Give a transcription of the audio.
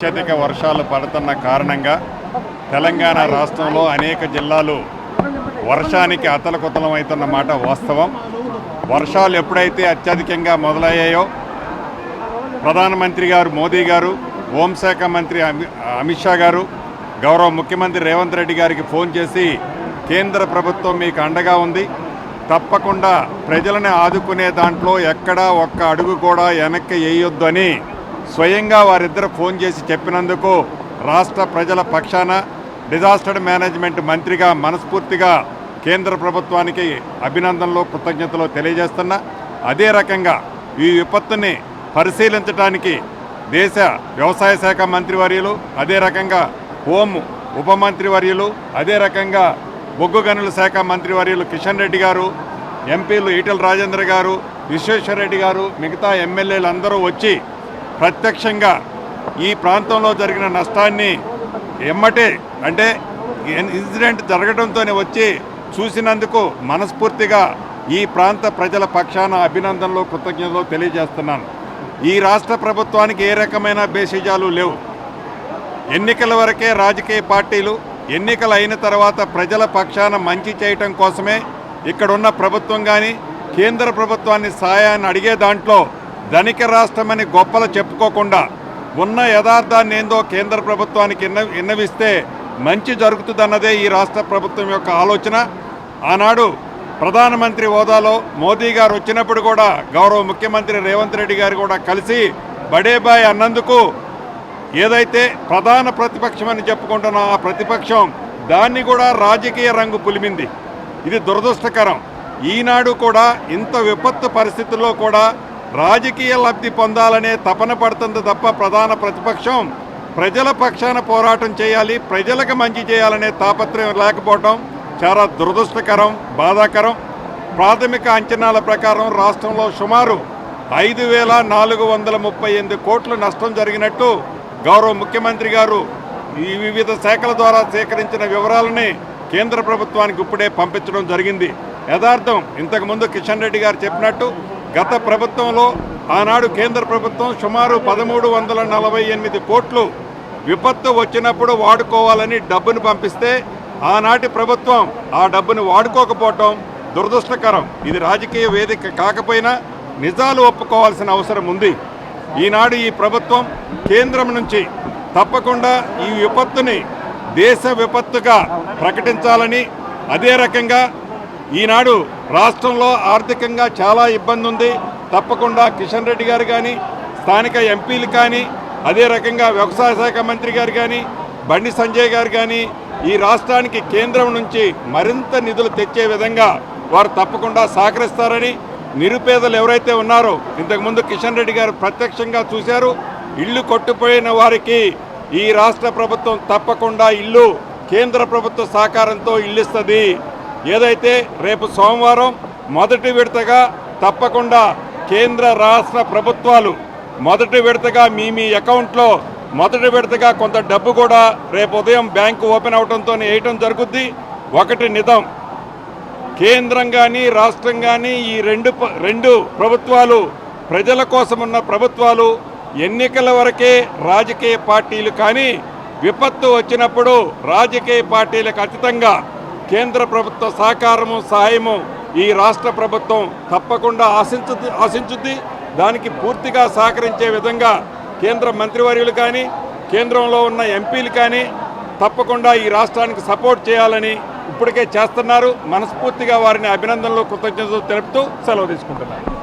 అత్యధిక వర్షాలు పడుతున్న కారణంగా తెలంగాణ రాష్ట్రంలో అనేక జిల్లాలు వర్షానికి అతలకుతలమవుతున్న మాట వాస్తవం. వర్షాలు ఎప్పుడైతే అత్యధికంగా మొదలయ్యాయో ప్రధానమంత్రి గారు మోదీ గారు హోంశాఖ మంత్రి అమి- అమిత్ షా గారు గౌరవ ముఖ్యమంత్రి రేవంత్ రెడ్డి గారికి ఫోన్ చేసి కేంద్ర ప్రభుత్వం మీకు అండగా ఉంది. తప్పకుండా ప్రజలను ఆదుకునే దాంట్లో ఎక్కడా ఒక్క అడుగు కూడా వెనక్కి వేయొద్దు స్వయంగా వారిద్దరు ఫోన్ చేసి చెప్పినందుకు రాష్ట్ర ప్రజల పక్షాన డిజాస్టర్ మేనేజ్మెంట్ మంత్రిగా మనస్ఫూర్తిగా కేంద్ర ప్రభుత్వానికి అభినందనలు కృతజ్ఞతలు తెలియజేస్తున్నా అదే రకంగా ఈ విపత్తుని పరిశీలించడానికి దేశ వ్యవసాయ శాఖ మంత్రివర్యులు అదే రకంగా హోం ఉప మంత్రివర్యులు అదే రకంగా బొగ్గు గనుల శాఖ మంత్రివర్యులు కిషన్ రెడ్డి గారు ఎంపీలు ఈటల రాజేంద్ర గారు విశ్వేశ్వరరెడ్డి గారు మిగతా ఎమ్మెల్యేలు అందరూ వచ్చి ప్రత్యక్షంగా ఈ ప్రాంతంలో జరిగిన నష్టాన్ని ఎమ్మటే అంటే ఇన్సిడెంట్ జరగడంతోనే వచ్చి చూసినందుకు మనస్ఫూర్తిగా ఈ ప్రాంత ప్రజల పక్షాన అభినందనలు కృతజ్ఞతలు తెలియజేస్తున్నాను. ఈ రాష్ట్ర ప్రభుత్వానికి ఏ రకమైన బేసిజాలు లేవు. ఎన్నికల వరకే రాజకీయ పార్టీలు ఎన్నికలు అయిన తర్వాత ప్రజల పక్షాన మంచి చేయటం కోసమే ఇక్కడున్న ప్రభుత్వం కానీ కేంద్ర ప్రభుత్వాన్ని సాయాన్ని అడిగే దాంట్లో ధనిక రాష్ట్రమని గొప్పలు చెప్పుకోకుండా ఉన్న యథార్థాన్ని ఏందో కేంద్ర ప్రభుత్వానికి ఇన్న విన్నవిస్తే మంచి జరుగుతుందన్నదే ఈ రాష్ట్ర ప్రభుత్వం యొక్క ఆలోచన. ఆనాడు ప్రధానమంత్రి హోదాలో మోదీ గారు వచ్చినప్పుడు కూడా గౌరవ ముఖ్యమంత్రి రేవంత్ రెడ్డి గారు కూడా కలిసి బడేబాయ్ అన్నందుకు ఏదైతే ప్రధాన ప్రతిపక్షం అని చెప్పుకుంటున్న ఆ ప్రతిపక్షం దాన్ని కూడా రాజకీయ రంగు పులిమింది. ఇది దురదృష్టకరం. ఈనాడు కూడా ఇంత విపత్తు పరిస్థితుల్లో కూడా రాజకీయ లబ్ధి పొందాలనే తపన పడుతుంది తప్ప ప్రధాన ప్రతిపక్షం ప్రజల పక్షాన పోరాటం చేయాలి ప్రజలకు మంచి చేయాలనే తాపత్రయం లేకపోవటం చాలా దురదృష్టకరం బాధాకరం. ప్రాథమిక అంచనాల ప్రకారం రాష్ట్రంలో సుమారు ఐదు వేల నాలుగు వందల ముప్పై ఎనిమిది కోట్లు నష్టం జరిగినట్టు గౌరవ ముఖ్యమంత్రి గారు ఈ వివిధ శాఖల ద్వారా సేకరించిన వివరాలని కేంద్ర ప్రభుత్వానికి ఇప్పుడే పంపించడం జరిగింది. యథార్థం ఇంతకుముందు కిషన్ రెడ్డి గారు చెప్పినట్టు గత ప్రభుత్వంలో ఆనాడు కేంద్ర ప్రభుత్వం సుమారు పదమూడు వందల నలభై ఎనిమిది కోట్లు విపత్తు వచ్చినప్పుడు వాడుకోవాలని డబ్బును పంపిస్తే ఆనాటి ప్రభుత్వం ఆ డబ్బును వాడుకోకపోవటం దురదృష్టకరం. ఇది రాజకీయ వేదిక కాకపోయినా నిజాలు ఒప్పుకోవాల్సిన అవసరం ఉంది. ఈనాడు ఈ ప్రభుత్వం కేంద్రం నుంచి తప్పకుండా ఈ విపత్తుని దేశ విపత్తుగా ప్రకటించాలని అదే రకంగా ఈనాడు రాష్ట్రంలో ఆర్థికంగా చాలా ఇబ్బంది ఉంది తప్పకుండా కిషన్ రెడ్డి గారు కానీ స్థానిక ఎంపీలు కానీ అదే రకంగా వ్యవసాయ శాఖ మంత్రి గారు కానీ బండి సంజయ్ గారు కానీ ఈ రాష్ట్రానికి కేంద్రం నుంచి మరింత నిధులు తెచ్చే విధంగా వారు తప్పకుండా సహకరిస్తారని నిరుపేదలు ఎవరైతే ఉన్నారో ఇంతకుముందు కిషన్ రెడ్డి గారు ప్రత్యక్షంగా చూశారు. ఇల్లు కొట్టుపోయిన వారికి ఈ రాష్ట్ర ప్రభుత్వం తప్పకుండా ఇల్లు కేంద్ర ప్రభుత్వ సహకారంతో ఇల్లుస్తుంది. ఏదైతే రేపు సోమవారం మొదటి విడతగా తప్పకుండా కేంద్ర రాష్ట్ర ప్రభుత్వాలు మొదటి విడతగా మీ మీ అకౌంట్లో మొదటి విడతగా కొంత డబ్బు కూడా రేపు ఉదయం బ్యాంకు ఓపెన్ అవడంతో వేయటం జరుగుద్ది. ఒకటి నిజం. కేంద్రం కానీ రాష్ట్రం కానీ ఈ రెండు ప- రెండు ప్రభుత్వాలు ప్రజల కోసం ఉన్న ప్రభుత్వాలు ఎన్నికల వరకే రాజకీయ పార్టీలు కానీ విపత్తు వచ్చినప్పుడు రాజకీయ పార్టీలకు అతీతంగా కేంద్ర ప్రభుత్వ సహకారము సహాయము ఈ రాష్ట్ర ప్రభుత్వం తప్పకుండా ఆశించుద్ది ఆశించుద్ది. దానికి పూర్తిగా సహకరించే విధంగా కేంద్ర మంత్రివర్యులు కానీ కేంద్రంలో ఉన్న ఎంపీలు కానీ తప్పకుండా ఈ రాష్ట్రానికి సపోర్ట్ చేయాలని ఇప్పటికే చేస్తున్నారు. మనస్ఫూర్తిగా వారిని అభినందనలు కృతజ్ఞతలు తెలుపుతూ సెలవు తీసుకుంటున్నారు